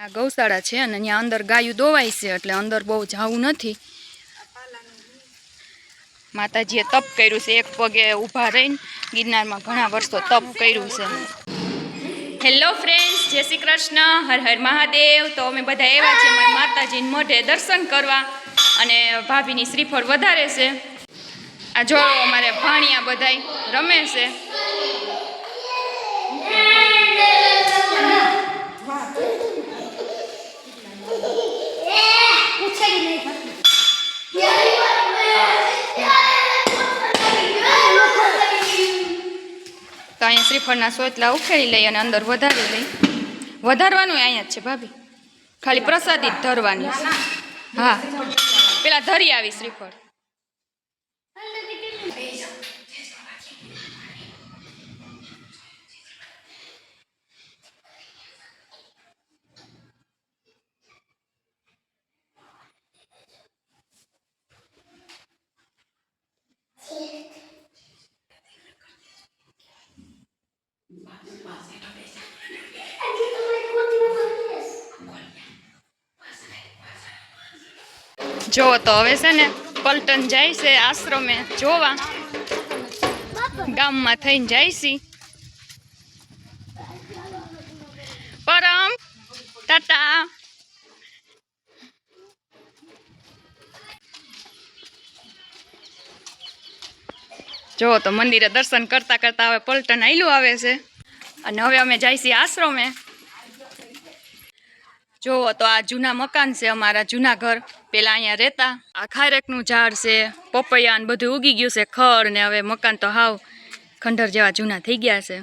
આ ગૌશાળા છે અને ત્યાં અંદર ગાયું દોવાય છે એટલે અંદર બહુ જાવું નથી. માતાજીએ તપ કર્યું છે, એક પગે ઊભા રહીને ગિરનારમાં ઘણા વર્ષો તપ કર્યું છે. હેલો ફ્રેન્ડ્સ જય શ્રી કૃષ્ણ, હર હર મહાદેવ. તો અમે બધા એવા છે મારા માતાજીને મોઢે દર્શન કરવા અને ભાભીની શ્રીફળ વધારે છે. આ જો અમારે ભાણિયા બધાય રમે છે. તો અહીંયા શ્રીફળના સોતલા ઉખેડી લઈ અને અંદર વધારી લઈ. વધારવાનું અહીંયા જ છે ભાભી. ખાલી પ્રસાદી ધરવાની હા. પેલા ધરી આવી શ્રીફળ. જો તો હવે છે ને પલટન જાય છે આશ્રમે જોવા. ગામમાં થઈને જાય છે. પરમ ટાટા. જો તો મંદિરે દર્શન કરતા કરતા હવે પલટન આયલું આવે છે. અને હવે અમે જાય છીએ આશ્રમે. જોવો તો આ જૂના મકાન છે અમારા જૂના ઘર. પેલા અહીંયા રહેતા. આ ખારેકનું ઝાડ છે પપૈયા ને બધું ઉગી ગયું છે ખર ને હવે મકાન તો હાવ ખંડર જેવા જૂના થઈ ગયા છે.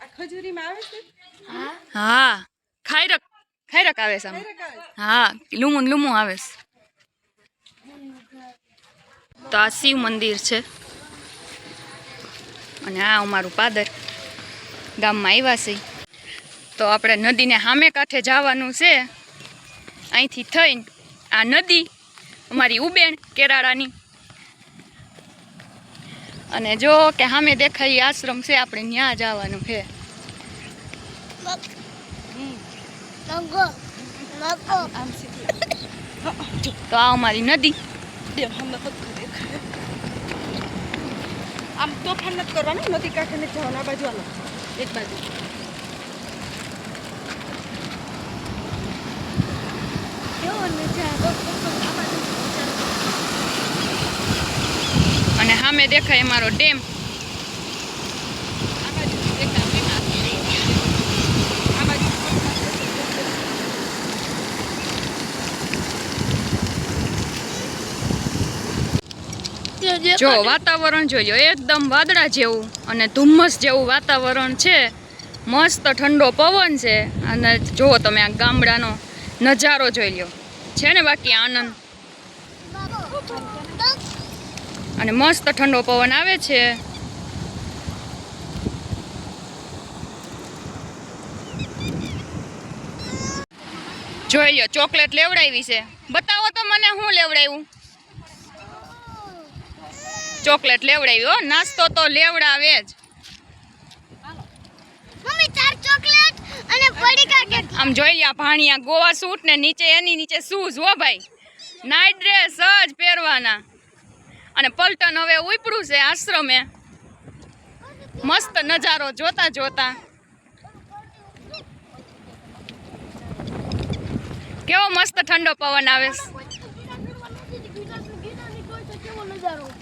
આ ખજૂરીમાં આવે છે? હા. ખાયરક ખાયરક આવે છે આમાં. ખરેખર આવે છે? હા લૂમું લુમું આવે છે. તો આ શિવ મંદિર છે. અને આ અમારું પાદર ગામમાં આવ્યા છે. તો આપણે નદીને સામે કાંઠે જવાનું છે. અહીંથી થઈને આ નદી, અમારી ઉબેણ કેરાળાની. અને જો કે સામે દેખાય આશ્રમ છે, આપણે ત્યાં જવાનું છે. તો આ અમારી નદી. આમ તોફાન નથી કરવાનું, નદી કાંઠે નથી જવાનું, આ એક બાજુ. અને સામે દેખાય અમારો ડેમ. જો, વાતાવરણ લો એકદમ વાદળા જેવું અને ધુમ્મસ જેવું વાતાવરણ છે. મસ્ત ઠંડો પવન છે. અને જુઓ તમે આ ગામડાનો નજારો જોઈ લ્યો. છે ને બાકી આનંદ. અને મસ્ત ઠંડો પવન આવે છે. જોઈ લ્યો, ચોકલેટ લેવડાવી છે. બતાવો તો મને શું લેવડાવ્યું ચોકલેટ લેવડાવી હો, નાસ્તો તો લેવડાવે જ મમ્મી ચાર ચોકલેટ અને પડીકા કે આમ જોઈ લ્યા ભાણિયા, ગોવા સૂટ ને નીચે, એની નીચે શૂઝ હો ભાઈ. નાઇટ ડ્રેસ જ પહેરવાના. અને પલટન હવે ઉપડું છે આશ્રમે. મસ્ત નજારો જોતા જોતા. કેવો મસ્ત ઠંડો પવન આવે.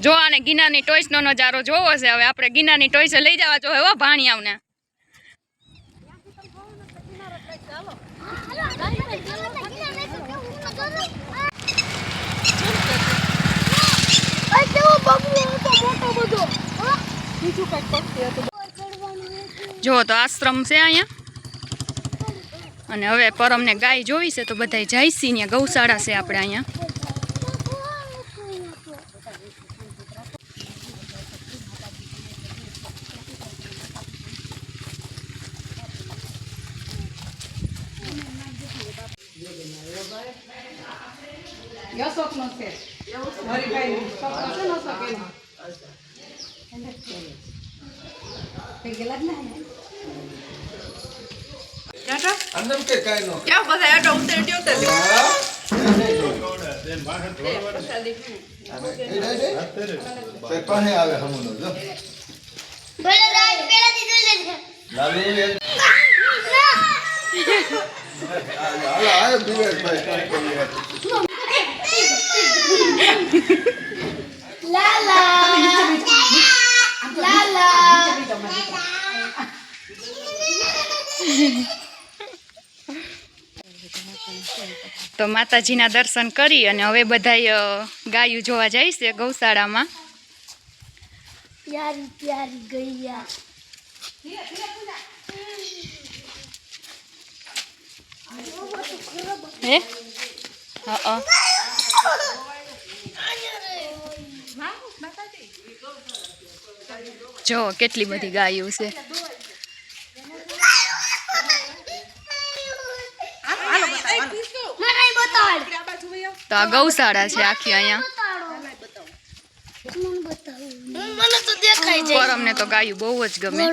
જો આને ગિનારની ટોયસનો નજારો જોવો છે. હવે આપણે ગિનાની ટોયસે લઈ જવા જો હો ભાણિયાઓને. જો તો આશ્રમ છે અહીંયા. અને હવે પરમને ગાય જોવી છે તો બધા જાય છે ત્યાં ગૌશાળા છે આપણે અહીંયા. અંદર કે કાંઈ નો ક્યાં બધા આટો ઉતરી ગયો તે હા? આવે હમુનો જો બોલો રાજ પેલા દીધું લેજે લાલુ એ- હાલો આયો દિવેશભાઈ કાંઈ કરીએ લાલા લાલા તો માતાજીના દર્શન કરી અને હવે બધાય ગાયું જોવા જાય છે ગૌશાળામાં. પ્યારી પ્યારી ગૈયા. હે? હા જો કેટલી બધી ગાયો છે. તો આ ગૌશાળા છે આખી અહીંયા. મને તો અમને તો ગાયું બહુ જ ગમે.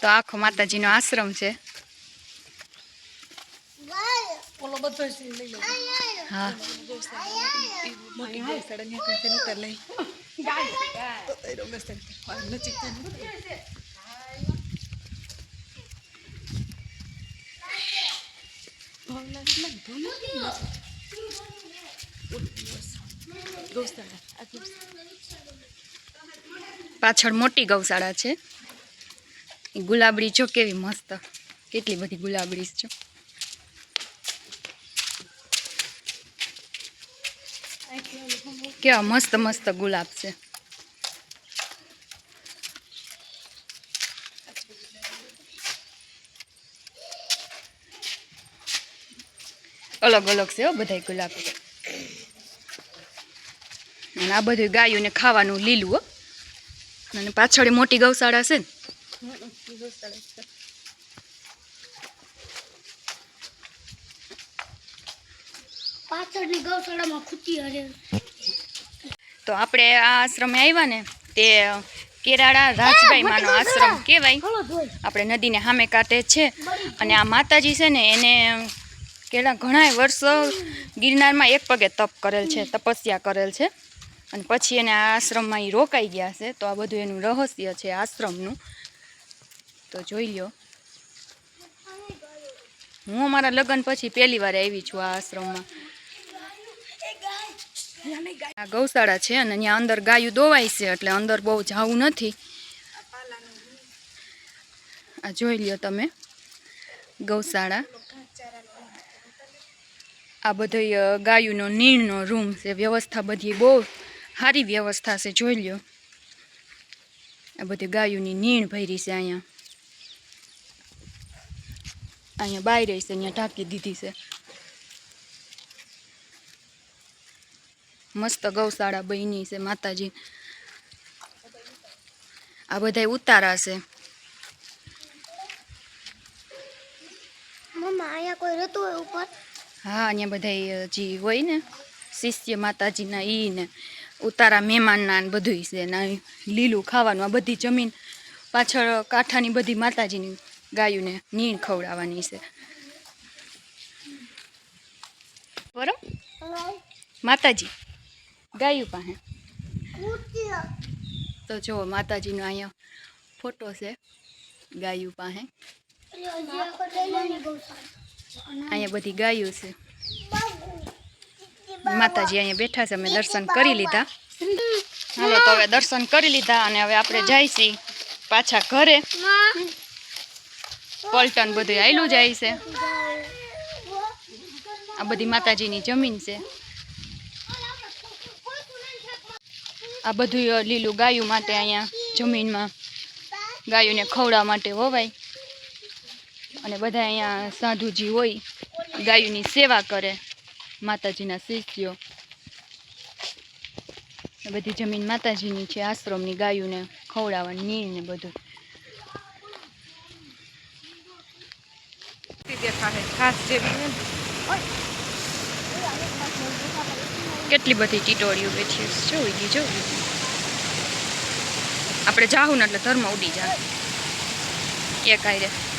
તો આખો માતાજીનો આશ્રમ છે. હા. પાછળ મોટી ગૌશાળા છે. ગુલાબડી જો કેવી મસ્ત. કેટલી બધી ગુલાબડી છે કેવા મસ્ત મસ્ત ગુલાબ છે. અલગ અલગ છે હો બધાય ગુલાબ. અને આ બધું ગાયોને ખાવાનું લીલું હો. અને પાછળ મોટી ગૌશાળા છે ને. પાછળની ગૌશાળામાં ખૂટી હરે. તો આપણે આ આશ્રમે આવ્યા ને તે કેરાળા રાજભાઈ માનો આશ્રમ કહેવાય. આપણે નદીને સામે કાંઠે છે. અને આ માતાજી છે ને એને કેટલા ઘણા વર્ષો ગિરનારમાં એક પગે તપ કરેલ છે, તપસ્યા કરેલ છે. અને પછી એને આ આશ્રમમાં એ રોકાઈ ગયા છે, તો આ બધું એનું રહસ્ય છે આશ્રમનું. તો જોઈ લો હું અમારા લગ્ન પછી પહેલી વાર આવી છું આ આશ્રમમાં. આ ગૌશાળા છે અને ત્યાં અંદર ગાયું દોવાય છે, એટલે અંદર બહુ જાવું નથી. આ જોઈ લ્યો તમે. ગૌશાળા. આ બધો ગાયુંનો, નીણનો રૂમ છે. વ્યવસ્થા બધી બહુ સારી વ્યવસ્થા છે. જોઈ લ્યો. આ બધી ગાયુંની નીણ ભરી છે અહીંયા. અહીંયા બાય રહી છે, અહીંયા ઢાંકી દીધી છે. મસ્ત ગૌશાળા બની છે માતાજી. આ બધા ઉતારા છે. મમ્મા, અહીંયા કોઈ રહેતું હોય ઉપર? હા, અહીંયા બધા જે હોય ને, શિષ્ય માતાજીના ઈ ને, ઉતારા મહેમાનના ને બધું છે ને લીલું ખાવાનું, આ બધી જમીન પાછળ કાંઠાની બધી માતાજીની ગાયુને નીણ ખવડાવવાની છે. બરો માતાજી, ગાયું પાસે? તો જુઓ માતાજીનો અહીંયા ફોટો છે ગાયું પાસે. અહીંયા બધી ગાયો છે. માતાજી અહીંયા બેઠા છે, અમે દર્શન કરી લીધા. હાલો તો હવે દર્શન કરી લીધા અને હવે આપણે જઈશી પાછા ઘરે. પલટન બધું આયલું જાય છે. આ બધી માતાજીની જમીન છે. આ બધું લીલું ગાયું માટે અહીંયા જમીનમાં ગાયોને ખવડાવવા માટે વવાય. અને બધા અહીંયા સાધુજી હોય ગાયોની સેવા કરે માતાજીના શિષ્યો. બધી જમીન માતાજીની છે આશ્રમની ગાયોને ખવડાવવાની નીર ને બધું. કેટલી બધી ટીટોળીઓ બેઠી છે જોઈ ગઈ આપણે જાહું ને એટલે ધર્મ ઉડી જાય. એક આયરે.